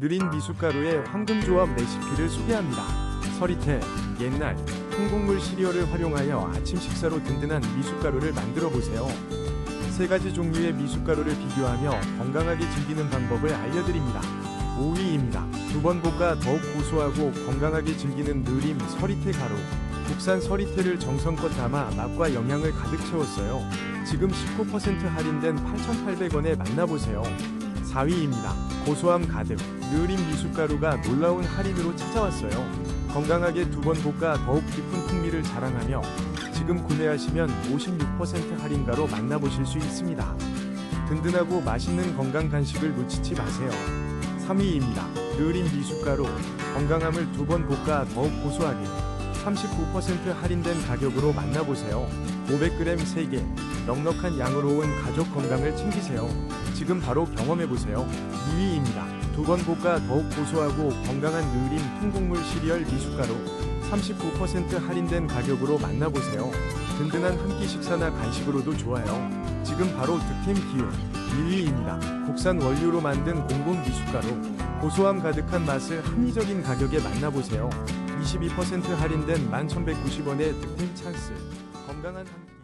느린 미숫가루의 황금조합 레시피를 소개합니다. 서리태, 옛날, 통곡물 시리얼을 활용하여 아침 식사로 든든한 미숫가루를 만들어 보세요. 세 가지 종류의 미숫가루를 비교하며 건강하게 즐기는 방법을 알려드립니다. 5위입니다. 두 번 볶아 더욱 고소하고 건강하게 즐기는 느림 서리태 가루. 국산 서리태를 정성껏 담아 맛과 영양을 가득 채웠어요. 지금 19% 할인된 8,800원에 만나보세요. 4위입니다. 고소함 가득 느림 미숫가루가 놀라운 할인으로 찾아왔어요. 건강하게 두 번 볶아 더욱 깊은 풍미를 자랑하며 지금 구매하시면 56% 할인가로 만나보실 수 있습니다. 든든하고 맛있는 건강 간식을 놓치지 마세요. 3위입니다. 느림 미숫가루 건강함을 두 번 볶아 더욱 고소하게 39% 할인된 가격으로 만나보세요. 500g 3개 넉넉한 양으로 온 가족 건강을 챙기세요. 지금 바로 경험해보세요. 2위입니다. 두 번 볶아 더욱 고소하고 건강한 느림 통곡물 시리얼 미숫가루 39% 할인된 가격으로 만나보세요. 든든한 한 끼 식사나 간식으로도 좋아요. 지금 바로 득템 기운 1위입니다. 국산 원료로 만든 공공 미숫가루 고소함 가득한 맛을 합리적인 가격에 만나보세요. 22% 할인된 11,190원의 득템 찬스 건강한.